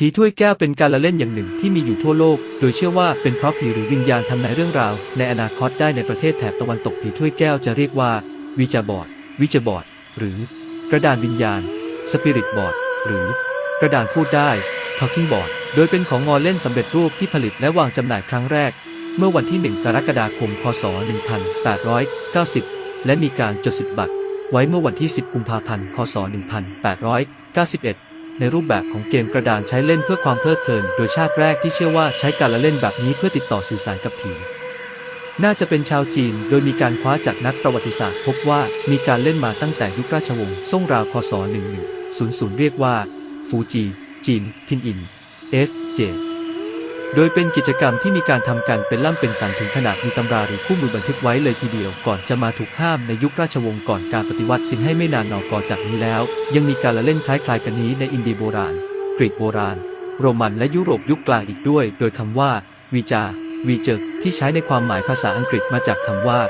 ผีถ้วยแก้วเป็นการละเล่นอย่างหนึ่งที่มีอยู่ทั่วโลก โดยเชื่อว่าเป็นเพราะผีหรือวิญญาณทำนายเรื่องราว ในอนาคตได้ในประเทศแถบตะวันตกผีถ้วยแก้วจะเรียกว่า วิจาบอร์ด วิจาบอร์ด หรือ กระดานวิญญาณ สปิริตบอร์ด หรือ กระดานพูดได้ Talking Board โดยเป็นของงอเล่นสำเร็จรูปที่ผลิตและวางจำหน่ายครั้งแรก เมื่อวันที่ 1 กรกฎาคม พศ 1890 และมีการจดสิทธิบัตรไว้เมื่อวันที่ 10 กุมภาพันธ์คศ1891 ในรูปแบบของเกมกระดานใช้เล่นเพื่อความเพลิดเพลิน โดยชาติแรกที่เชื่อว่าใช้การละเล่นแบบนี้เพื่อติดต่อสื่อสารกับผีน่าจะเป็นชาวจีน โดยมีการคว้าจากนักประวัติศาสตร์พบว่ามีการเล่นมาตั้งแต่ยุคราชวงศ์ซ่งราวคศ1100 เรียกว่า ฟูจี จีน พินอิน เอสเจ โดยเป็นกิจกรรมที่มีการทำกันเป็นล่ำเป็นสันถึงขนาดมีตำราหรือคู่มือบันทึกไว้เลยทีเดียวก่อนจะมาถูกห้ามในยุคราชวงศ์ก่อนการปฏิวัติสิ้นให้ไม่นานนอกอจากนี้แล้ว ยังมีการละเล่นคล้ายๆกันนี้ในอินเดียโบราณ กรีกโบราณ โรมันและยุโรปยุคกลางอีกด้วย โดยคำว่าวีจาวีเจอที่ใช้ในความหมายภาษาอังกฤษมาจากคำว่า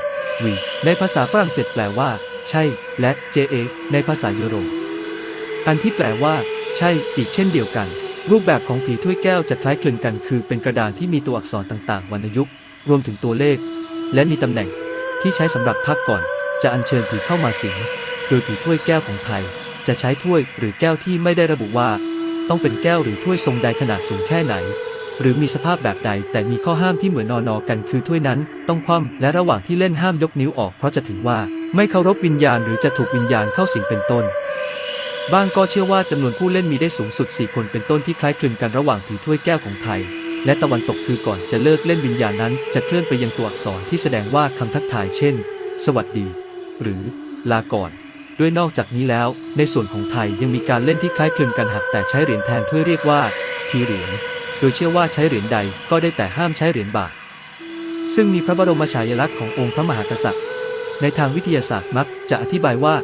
วีในภาษาฝรั่งเศสแปลว่า ใช่ และ ja ในภาษายุโรปอันที่แปลว่า ใช่ อีกเช่นเดียวกัน รูปแบบของผีถ้วยแก้วจะคล้ายคลึงกันคือเป็นกระดานที่มีตัวอักษรต่างๆวรรณยุกต์รวมถึงตัวเลข และมีตำแหน่งที่ใช้สำหรับพักก่อน จะอัญเชิญผีเข้ามาสิงโดยผีถ้วยแก้วของไทย จะใช้ถ้วยหรือแก้วที่ไม่ได้ระบุว่า ต้องเป็นแก้วหรือถ้วยทรงใดขนาดสูงแค่ไหน หรือมีสภาพแบบใดแต่มีข้อห้ามที่เหมือนนอนอกันคือถ้วยนั้น ต้องคว่ำและระหว่างที่เล่นห้ามยกนิ้วออกเพราะจะถือว่า ไม่เคารพวิญญาณหรือจะถูกวิญญาณเข้าสิงเป็นต้น บางก็เชื่อว่าจำนวนผู้เล่นมีได้สูงสุด 4 คนเป็นต้นที่คล้ายคลึงกันระหว่างผีถ้วยแก้วของไทย และตะวันตกคือก่อนจะเลิกเล่นวิญญาณนั้น จะเคลื่อนไปยังตัวอักษรที่แสดงว่าคำทักทายเช่น สวัสดี หรือ ลาก่อน ด้วยนอกจากนี้แล้ว ในส่วนของไทยยังมีการเล่นที่คล้ายคลึงกันหากแต่ใช้เหรียญแทนถ้วยเรียกว่าพีเหรียญโดยเชื่อว่าใช้เหรียญใดก็ได้แต่ห้ามใช้เหรียญบาทซึ่งมีพระบรมฉายาลักษณ์ขององค์พระมหากษัตริย์ ในทางวิทยาศาสตร์มักจะอธิบายว่า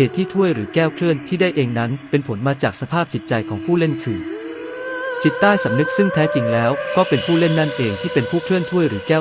เหตุที่ถ้วยหรือแก้วเคลื่อนที่ได้เองนั้น เป็นผลมาจากสภาพจิตใจของผู้เล่นคือ จิตใต้สำนึกซึ่งแท้จริงแล้ว ก็เป็นผู้เล่นนั่นเองที่เป็นผู้เคลื่อนถ้วยหรือแก้ว